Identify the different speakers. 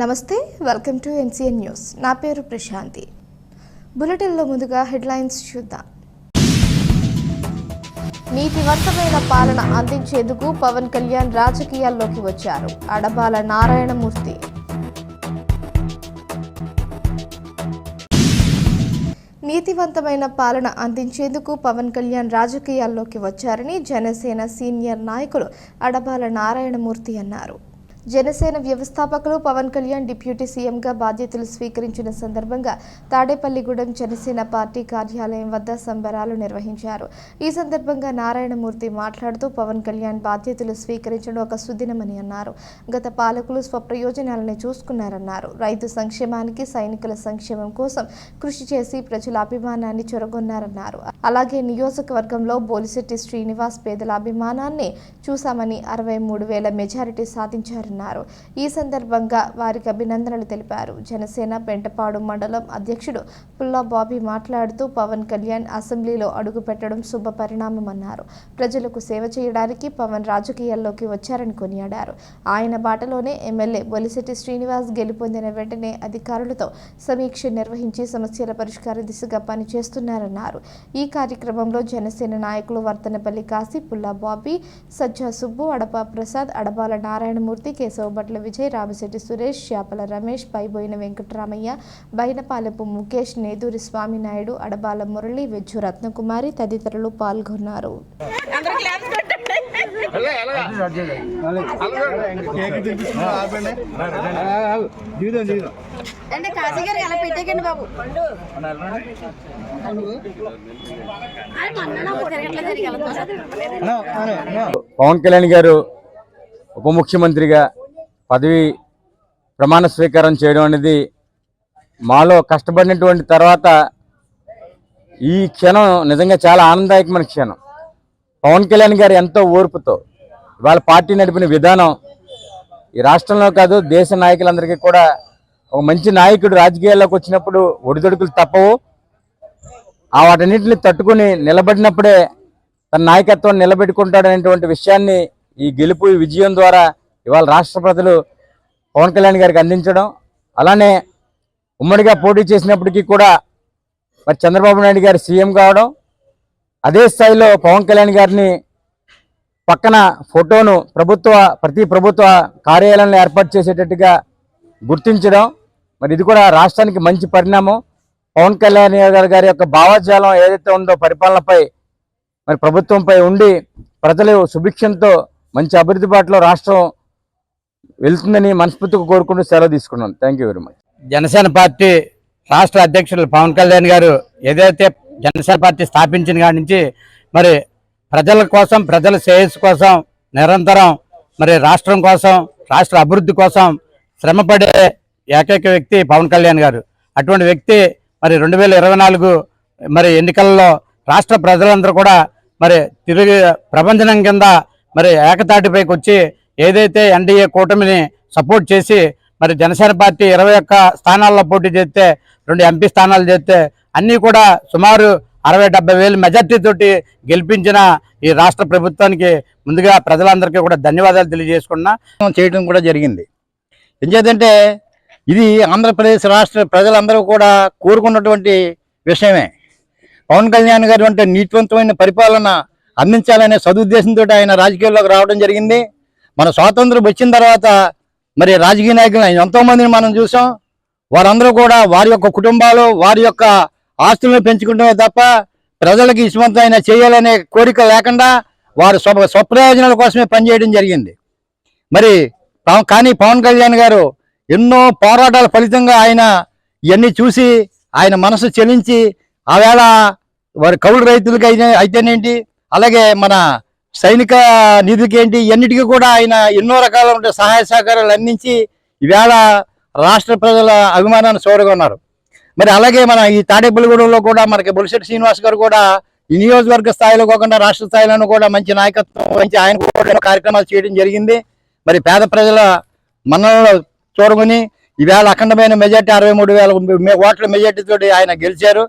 Speaker 1: నమస్తే welcome to NCN news. నా పేరు ప్రశాంతి. బులెటిన్లో ముందుగా హెడ్లైన్స్ చూద్దాం. నీతివంతమైన పాలన అందించేందుకు పవన్ కళ్యాణ్ రాజకీయాల్లోకి వచ్చారు. అడబాల నారాయణమూర్తి. నీతివంతమైన పాలన అందించేందుకు పవన్ కళ్యాణ్ రాజకీయాల్లోకి వచ్చారని జనసేన సీనియర్ నాయకులు అడబాల నారాయణమూర్తి అన్నారు. జనసేన వ్యవస్థాపకులు పవన్ కళ్యాణ్ డిప్యూటీ సీఎంగా బాధ్యతలు స్వీకరించిన సందర్భంగా తాడేపల్లిగూడెం జనసేన పార్టీ కార్యాలయం వద్ద సంబరాలు నిర్వహించారు. ఈ సందర్భంగా నారాయణమూర్తి మాట్లాడుతూ పవన్ కళ్యాణ్ బాధ్యతలు స్వీకరించడం ఒక సుదినమని అన్నారు. గత పాలకులు స్వప్రయోజనాలను చూసుకున్నారన్నారు. రైతు సంక్షేమానికి సైనికుల సంక్షేమం కోసం కృషి చేసి ప్రజల అభిమానాన్ని చొరగొన్నారన్నారు. అలాగే నియోజకవర్గంలో బోలిశెట్టి శ్రీనివాస్ పేదల అభిమానాన్ని చూశామని అరవై మూడు వేల మెజారిటీ సాధించారు సాధించారన్నారు ఈ సందర్భంగా వారికి అభినందనలు తెలిపారు. జనసేన పెంటపాడు మండలం అధ్యక్షుడు పుల్లా బాబీ మాట్లాడుతూ పవన్ కళ్యాణ్ అసెంబ్లీలో అడుగుపెట్టడం శుభ పరిణామమన్నారు ప్రజలకు సేవ చేయడానికి పవన్ రాజకీయాల్లోకి వచ్చారని కొనియాడారు. ఆయన బాటలోనే ఎమ్మెల్యే బొలిశెట్టి శ్రీనివాస్ గెలుపొందిన వెంటనే అధికారులతో సమీక్ష నిర్వహించి సమస్యల పరిష్కార దిశగా పనిచేస్తున్నారన్నారు. ఈ కార్యక్రమంలో జనసేన నాయకులు వర్తనపల్లి కాశీ పుల్లా బాబీ సజ్జా సుబ్బు అడప ప్రసాద్ అడబాల నారాయణమూర్తి కేశవభట్ల విజయ్ రామశెట్టి సురేష్ చేపల రమేష్ పైబోయిన వెంకటరామయ్య బైనపాలెపు ముఖేష్ నేదూరి స్వామినాయుడు అడబాల మురళి వెజ్జు రత్నకుమారి తదితరులు పాల్గొన్నారు.
Speaker 2: అంటే కాశీ గారు ఎలా పెట్టేకండి బాబు.
Speaker 3: పవన్ కళ్యాణ్ గారు ఉప ముఖ్యమంత్రిగా పదవి ప్రమాణ స్వీకారం చేయడం అనేది మాలో కష్టపడినటువంటి తర్వాత ఈ క్షణం నిజంగా చాలా ఆనందదాయకమైన క్షణం. పవన్ కళ్యాణ్ గారు ఎంతో ఓర్పుతో వాళ్ళ పార్టీ నడిపిన విధానం ఈ రాష్ట్రంలో కాదు దేశ నాయకులందరికీ కూడా ఒక మంచి నాయకుడు రాజకీయాల్లోకి వచ్చినప్పుడు ఒడిదొడుకులు తప్పవు. ఆ వాటన్నింటిని తట్టుకుని నిలబడినప్పుడే తన నాయకత్వాన్ని నిలబెట్టుకుంటాడనేటువంటి విషయాన్ని ఈ గెలుపు విజయం ద్వారా ఇవాళ రాష్ట్ర ప్రజలు పవన్ కళ్యాణ్ గారికి అందించడం అలానే ఉమ్మడిగా పోటీ చేసినప్పటికీ కూడా మరి చంద్రబాబు నాయుడు గారు సీఎం కావడం అదే స్థాయిలో పవన్ కళ్యాణ్ గారిని పక్కన ఫోటోను ప్రభుత్వ ప్రతి ప్రభుత్వ కార్యాలయంలో ఏర్పాటు చేసేటట్టుగా గుర్తించడం మరి ఇది కూడా రాష్ట్రానికి మంచి పరిణామం. పవన్ కళ్యాణ్ గారి గారి యొక్క భావజాలం ఏదైతే ఉందో పరిపాలనపై మరి ప్రభుత్వంపై ఉండి ప్రజలు సుభిక్షంతో మంచి అభివృద్ధి బాటలో రాష్ట్రం వెళ్తుందని మనస్ఫూర్తిగా కోరుకుంటూ సెలవు తీసుకున్నాను thank you very much
Speaker 4: Janasena party రాష్ట్ర అధ్యక్షులు పవన్ కళ్యాణ్ గారు ఏదైతే జనసేన పార్టీ స్థాపించిన కాడి నుంచి మరి ప్రజల కోసం ప్రజల శ్రేయస్సు కోసం నిరంతరం మరి రాష్ట్రం కోసం రాష్ట్ర అభివృద్ధి కోసం శ్రమపడే ఏకైక వ్యక్తి పవన్ కళ్యాణ్ గారు. అటువంటి వ్యక్తి మరి రెండు వేల ఇరవై నాలుగు మరి ఎన్నికల్లో రాష్ట్ర ప్రజలందరూ కూడా మరి తిరిగి ప్రబంధనం కింద మరి ఏకతాటిపైకి వచ్చి ఏదైతే ఎన్డీఏ కూటమిని సపోర్ట్ చేసి మరి జనసేన పార్టీ ఇరవై ఒక్క స్థానాల్లో పోటీ చేస్తే రెండు ఎంపీ స్థానాలు చేస్తే అన్నీ కూడా సుమారు అరవై డెబ్బై వేలు మెజార్టీ తోటి గెలిపించిన ఈ రాష్ట్ర ప్రభుత్వానికి ముందుగా ప్రజలందరికీ కూడా ధన్యవాదాలు తెలియజేసుకున్నా.
Speaker 5: చేయడం కూడా జరిగింది. ఎంచేతంటే ఇది ఆంధ్రప్రదేశ్ రాష్ట్ర ప్రజలందరూ కూడా కోరుకున్నటువంటి విషయమే. పవన్ కళ్యాణ్ గారు అంటే నీతివంతమైన పరిపాలన అందించాలనే సదుద్దేశంతో ఆయన రాజకీయాల్లోకి రావడం జరిగింది. మన స్వాతంత్రం వచ్చిన తర్వాత మరి రాజకీయ నాయకులు ఎంతోమందిని మనం చూసాం. వారందరూ కూడా వారి యొక్క కుటుంబాలు వారి యొక్క ఆస్తులను పెంచుకుంటమే తప్ప ప్రజలకు ఇష్టవంతమైన చేయాలనే కోరిక లేకుండా వారు స్వ స్వప్రయోజనాల కోసమే పనిచేయడం జరిగింది. మరి కానీ పవన్ కళ్యాణ్ గారు ఎన్నో పోరాటాల ఫలితంగా ఆయన ఇవన్నీ చూసి ఆయన మనసు చెలించి ఆవేళ వారి కౌలు రైతులకి అయితే అయితేనేంటి? అలాగే మన సైనిక నిధులకి ఏంటి ఇవన్నిటికీ కూడా ఆయన ఎన్నో రకాల సహాయ సహకారాలు అందించి ఈవేళ రాష్ట్ర ప్రజల అభిమానాన్ని చూడగొన్నారు మరి అలాగే మన ఈ తాడేపల్లిగూడెంలో కూడా మనకి బొలిశెట్టి శ్రీనివాస్ గారు కూడా ఈ నియోజకవర్గ స్థాయిలో కాకుండా రాష్ట్ర స్థాయిలోనూ కూడా మంచి నాయకత్వం మంచి ఆయన కూడా కార్యక్రమాలు చేయడం జరిగింది. మరి పేద ప్రజల మన్ననలు చూడగొని ఈవేళ అఖండమైన మెజార్టీ అరవై మూడు వేల ఓట్ల మెజార్టీతో ఆయన గెలిచారు.